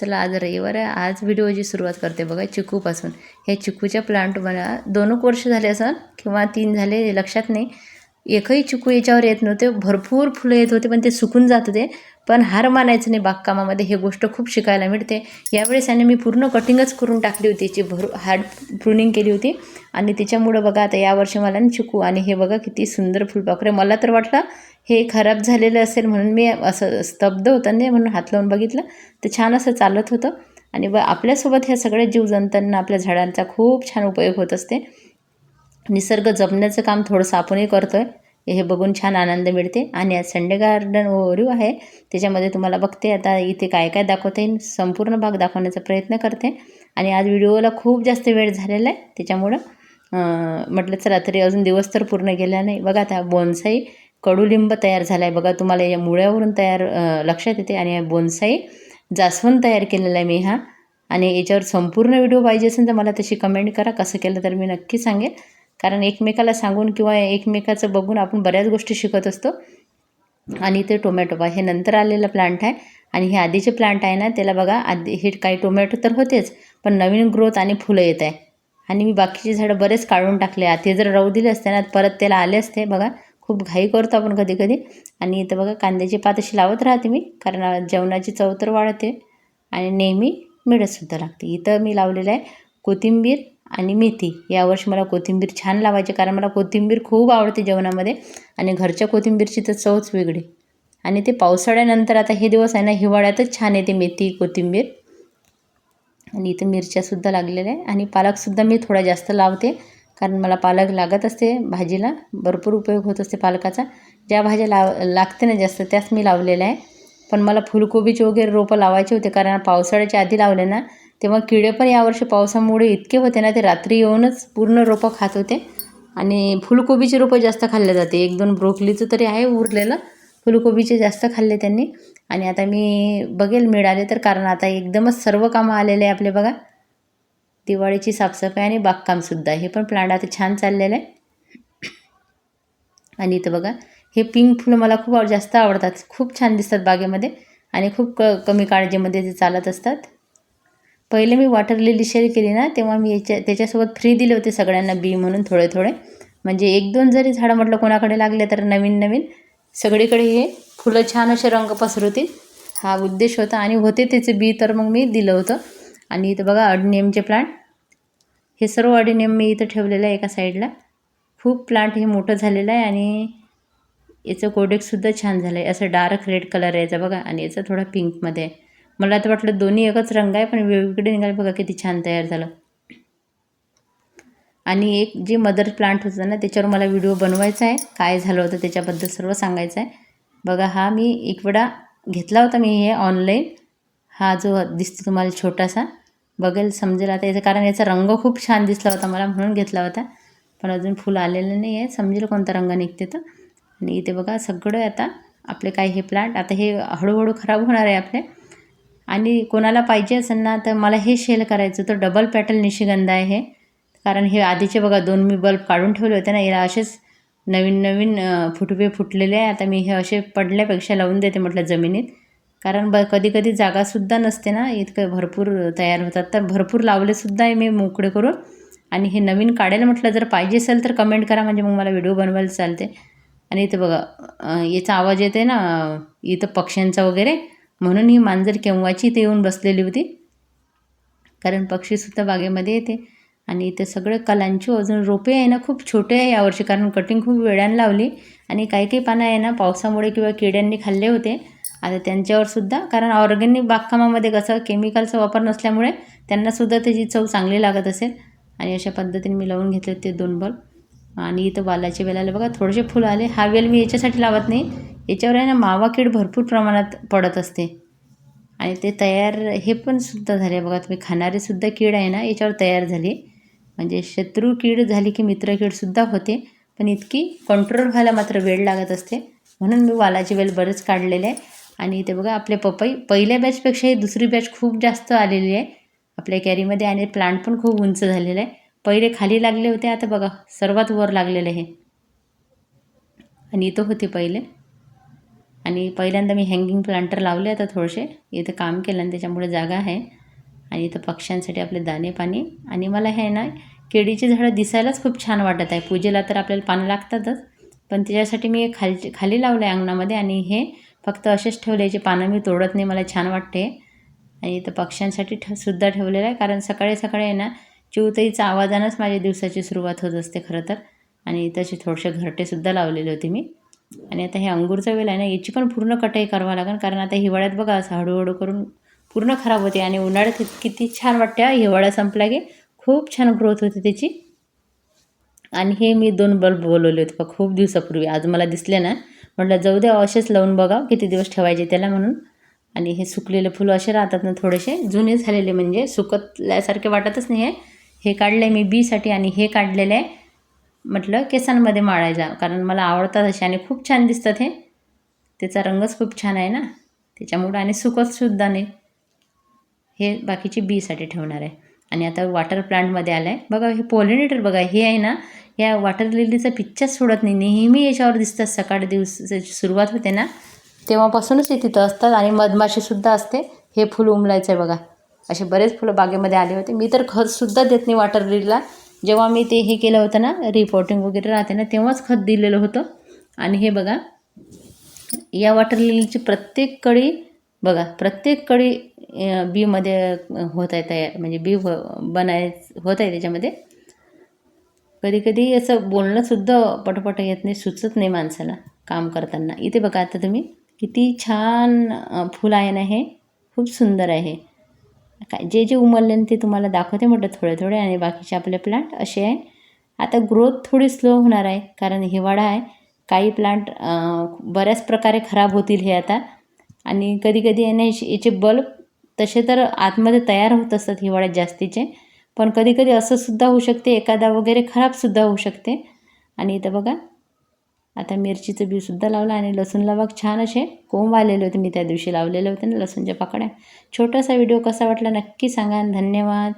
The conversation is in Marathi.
चला आज रविवार आहे. आज व्हिडिओची सुरुवात करते बघा चिकूपासून. हे चिकूच्या प्लांट मला दोन वर्ष झाले असं किंवा तीन झाले लक्षात नाही. एकही चिकू याच्यावर येत नव्हते. भरपूर फुलं येत होते पण ते सुकून जात होते. पण हार मानायचं नाही बागकामामध्ये हे गोष्ट खूप शिकायला मिळते. यावेळेस याने मी पूर्ण कटिंगच करून टाकली होती याची भर हार्ड प्रुनिंग केली होती. आणि त्याच्यामुळं बघा आता यावर्षी मला चिकू आणि हे बघा किती सुंदर फुलपाखरे मला तर वाटलं हे खराब झालेलं असेल म्हणून मी असं स्तब्ध होतं नाही म्हणून हात लावून बघितलं. तर छान असं चालत होतं. आणि ब आपल्यासोबत ह्या सगळ्या जीवजंतांना आपल्या झाडांचा खूप छान उपयोग होत असते. निसर्ग जपण्याचं काम थोडंसं आपणही करतो आहे हे बघून छान आनंद मिळते. आणि आज संडे गार्डन ओरिओ आहे. त्याच्यामध्ये तुम्हाला बघते. आता इथे काय काय दाखवता. येईल संपूर्ण भाग दाखवण्याचा प्रयत्न करते. आणि आज व्हिडिओला खूप जास्त वेळ झालेला आहे. त्याच्यामुळं म्हटलं चला तरी अजून दिवस तर पूर्ण गेला नाही. बघा आता बोनसाई कडुलिंब तयार झाला आहे बघा तुम्हाला या मुळ्यावरून तयार लक्षात येते. आणि बोनसाई जास्वंद तयार केलेला आहे मी हा. आणि याच्यावर संपूर्ण व्हिडिओ पाहिजे असेल तर मला तशी कमेंट करा. कसं केलं तर मी नक्की सांगेन कारण एकमेकाला सांगून किंवा एकमेकाचं बघून आपण बऱ्याच गोष्टी शिकत असतो. आणि ते टोमॅटो बा हे नंतर आलेलं प्लांट आहे आणि हे आधीचे प्लांट आहे ना त्याला बघा आधी हे काही टोमॅटो तर होतेच पण नवीन ग्रोथ आणि फुलं येत आहे. आणि मी बाकीचे झाडं बरेच काढून टाकले ते जर राहू दिले असते ना परत त्याला आले असते बघा खूप घाई करतो आपण कधी कधी आणि इथं बघा कांद्याची पात अशी लावत राहते मी कारण जेवणाची चव तर वाढते. आणि नेहमी मिळतसुद्धा लागते. इथं मी लावलेलं आहे कोथिंबीर आणि मेथी. यावर्षी मला कोथिंबीर छान लावायची कारण मला कोथिंबीर खूप आवडते जेवणामध्ये आणि घरच्या कोथिंबीरची तर चवच वेगळी. आणि ते पावसाळ्यानंतर आता हे दिवस आहे ना हिवाळ्यातच छान येते मेथी कोथिंबीर. आणि इथं मिरच्यासुद्धा लागलेल्या आहे. आणि पालकसुद्धा मी थोडा जास्त लावते कारण मला पालक लागत असते भाजीला. भरपूर उपयोग होत असते पालकाचा. ज्या भाज्या लाव लागते ना जास्त त्याच मी लावलेल्या आहे. पण मला फुलकोबीचे वगैरे रोपं लावायचे होते कारण पावसाळ्याच्या आधी लावले ना तेव्हा किडे पण यावर्षी पावसामुळे इतके होते ना ते रात्री येऊनच पूर्ण रोपं खात होते. आणि फुलकोबीचे रोपं जास्त खाल्ले जाते. एक दोन ब्रोकलीचं तरी आहे उरलेलं. फुलकोबीचे जास्त खाल्ले त्यांनी. आणि आता मी बघेल मिळाले तर कारण आता एकदमच सर्व कामं आलेले आहे आपले बघा. दिवाळीची साफसफाई आणि बागकामसुद्धा हे पण प्लांट आता छान चाललेलं आहे. आणि इथं बघा हे पिंक फुलं मला खूप जास्त आवडतात. खूप छान दिसतात बागेमध्ये. आणि खूप क कमी काळजीमध्ये ते चालत असतात. पहिले मी वॉटर लिली शेअर केली ना तेव्हा मी याच्या त्याच्यासोबत फ्री दिले होते सगळ्यांना बी म्हणून थोडे थोडे. म्हणजे एक दोन जरी झाडं म्हटलं कोणाकडे लागले तर नवीन नवीन. सगळीकडे हे फुलं छान असे रंग पसरवतील. हा उद्देश होता आणि होते त्याचे बी तर मग मी दिलं होतं. आणि इथं बघा अडनियमचे प्लांट हे सर्व अडनियम मी इथं ठेवलेलं आहे एका साईडला खूप प्लांट हे मोठं झालेलं आहे आणि याचं कोडेक्ससुद्धा छान झालं आहे असं डार्क रेड कलर आहे याचा बघा. आणि याचं थोडा पिंकमध्ये आहे मला आता वाटलं दोन्ही एकच रंग आहे पण वेगवेगळे निघाले. बघा किती छान तयार झालं. आणि एक जे मदर प्लांट होतं ना त्याच्यावर मला व्हिडिओ बनवायचा आहे. काय झालं होतं त्याच्याबद्दल सर्व सांगायचं आहे. बघा हा मी एक वेळा घेतला होता मी हे ऑनलाईन हा जो दिसतो तुम्हाला छोटासा. बघेल समजेल. आता याचं कारण याचा रंग खूप छान दिसला होता मला म्हणून घेतला होता. पण अजून फुल आलेलं नाही आहे. समजेल कोणता रंग निघते तर. आणि इथे बघा सगळं आता आपले काय हे प्लांट आता हे हळूहळू खराब होणार आहे आपले. आणि कोणाला पाहिजे असेल ना तर मला हे शेल करायचं. तर डबल पॅटल निशिगंध आहे. हे कारण हे आधीचे बघा दोन मी बल्ब काढून ठेवले होते ना याला असेच नवीन नवीन फुटवे फुटलेले आहे. आता मी हे असे पडल्यापेक्षा लावून देते म्हटलं जमिनीत. कारण ब कधी कधी जागासुद्धा नसते ना इतकं भरपूर तयार होतात. तर भरपूर लावलेसुद्धा आहे मी मोकळे करून. आणि हे नवीन काढायला म्हटलं जर पाहिजे असेल तर कमेंट करा म्हणजे मग मला व्हिडिओ बनवायला चालते. आणि इथं बघा याचा आवाज येते ना इथं पक्ष्यांचा वगैरे. म्हणून ही मांजर केव्हाची इथे येऊन बसलेली होती. कारण पक्षीसुद्धा बागेमध्ये येते. आणि इथे सगळं कलांची अजून रोपे आहे ना खूप छोटे आहे यावर्षी. कारण कटिंग खूप वेळानं लावली. आणि काही काही पानं आहे ना पावसामुळे किंवा किड्यांनी खाल्ले होते. आता त्यांच्यावरसुद्धा कारण ऑर्गॅनिक बागकामामध्ये कसं केमिकलचा वापर नसल्यामुळे त्यांनासुद्धा त्याची चव चांगली लागत असेल. आणि अशा पद्धतीने मी लावून घेतले ते दोन बल्ब. आणि इथं वालाच्या वेलाला बघा थोडेसे फुलं आले. हा वेल मी याच्यासाठी लावत नाही. याच्यावर आहे ना मावा कीड भरपूर प्रमाणात पडत असते. आणि ते तयार हे पण सुद्धा झाले. बघा तुम्ही खाणारे सुद्धा कीड आहे ना याच्यावर तयार झाली. म्हणजे शत्रू कीड झाली की मित्र कीडसुद्धा होते पण इतकी कंट्रोल व्हायला मात्र वेळ लागत असते. म्हणून मी वालाची वेल बरेच काढलेले आहे. आणि इथे बघा आपले पपई पहिल्या बॅचपेक्षाही दुसरी बॅच खूप जास्त आलेली आहे. आपल्या कॅरीमध्ये आणि प्लांट पण खूप उंच झालेलं आहे. पहिले खाली लागले होते आता बघा सर्वात वर लागलेले आहे. आणि इथं होते पहिले. आणि पहिल्यांदा मी हँगिंग प्लांटर लावले आता थोडेसे. इथं काम केलं आणि त्याच्यामुळे जागा आहे. आणि इथं पक्ष्यांसाठी आपले दाणे पाणी. आणि मला हे ना केळीची झाडं दिसायलाच खूप छान वाटत आहे. पूजेला तर आपल्याला पानं लागतातच. पण त्याच्यासाठी मी एक खालची खाली लावलं आहे अंगणामध्ये आणि हे फक्त असेच ठेवले याचे पानं मी तोडत नाही मला छान वाटते. आणि इथं पक्ष्यांसाठी ठ सुद्धा ठेवलेलं आहे. कारण सकाळी सकाळी आहे ना चिवताईचा आवाजानंच माझ्या दिवसाची सुरुवात होत असते खरं तर. आणि तसे थोडेसे घरटेसुद्धा लावलेले होते मी. आणि आता हे अंगूरचा वेल आहे ना याची पण पूर्ण कटाई करावं लागेल कारण आता हिवाळ्यात बघा असं हळूहळू करून पूर्ण खराब होते आणि उन्हाळ्यात किती छान वाटते हिवाळा संपला की खूप छान ग्रोथ होते त्याची. आणि हे मी दोन बल्ब बोलवले होते बा खूप दिवसापूर्वी. आज मला दिसले ना म्हटलं जाऊ द्या असेच लावून बघा किती दिवस ठेवायचे त्याला म्हणून. आणि हे सुकलेले फुलं असे राहतात ना थोडेसे जुने झालेले म्हणजे सुकतल्यासारखे वाटतच नाही आहे. हे काढलं आहे मी बीसाठी आणि हे काढलेलं आहे. म्हटलं केसांमध्ये माळायला कारण मला आवडतात असे आणि खूप छान दिसतात हे. त्याचा रंगच खूप छान आहे ना. त्याच्यामुळं आणि सुकतसुद्धा नाही. हे बाकीची बीसाठी ठेवणार आहे. आणि आता वॉटर प्लांटमध्ये आलं आहे बघा हे पॉलिनेटर बघा हे आहे ना या वॉटर लिलीचा पिच्चर सोडत नाही. नेहमी याच्यावर दिसतात. सकाळ दिवसाची सुरुवात होते ना तेव्हापासूनच ते तिथं असतात आणि मधमाशीसुद्धा असते. हे फुल उमलायचं आहे बघा. असे बरेच फुलं बागेमध्ये आले होते. मी तर खतसुद्धा देत नाही वॉटर लिलीला जेव्हा मी ते हे केलं होतं ना रिपोर्टिंग वगैरे राहते ना तेव्हाच खत दिलेलं होतं. आणि हे बघा या वॉटर लिलीची प्रत्येक कळी बघा प्रत्येक कळी बीमध्ये होत आहे तयार म्हणजे बी हो बनाय होत आहे त्याच्यामध्ये. कधी कधी असं बोलणंसुद्धा पटपट येत नाही सुचत नाही माणसाला काम करताना. इथे बघा आता तुम्ही किती छान अं, आहे ना हे खूप सुंदर आहे. काय जे जे उमलले ते तुम्हाला दाखवते म्हटलं थोडे थोडे आणि बाकीचे आपले प्लांट असे आहे. आता ग्रोथ थोडी स्लो होणार आहे कारण हिवाळा आहे. काही प्लांट बऱ्याच प्रकारे खराब होतील हे आता. आणि कधी कधी आहे याचे बल्ब तसे तर आतमध्ये तयार होत असतात हिवाळ्यात जास्तीचे. पण कधी कधी असं सुद्धा होऊ शकते एखादा वगैरे खराबसुद्धा होऊ शकते. आणि इथं बघा आता मिरचीचं बीसुद्धा लावलं आणि लसूणला बघ छान असे कोंब आलेले होते. मी त्या दिवशी लावलेले होते ना लसूणच्या पाकळ्या. छोटासा व्हिडिओ कसा वाटला नक्की सांगा आणि धन्यवाद.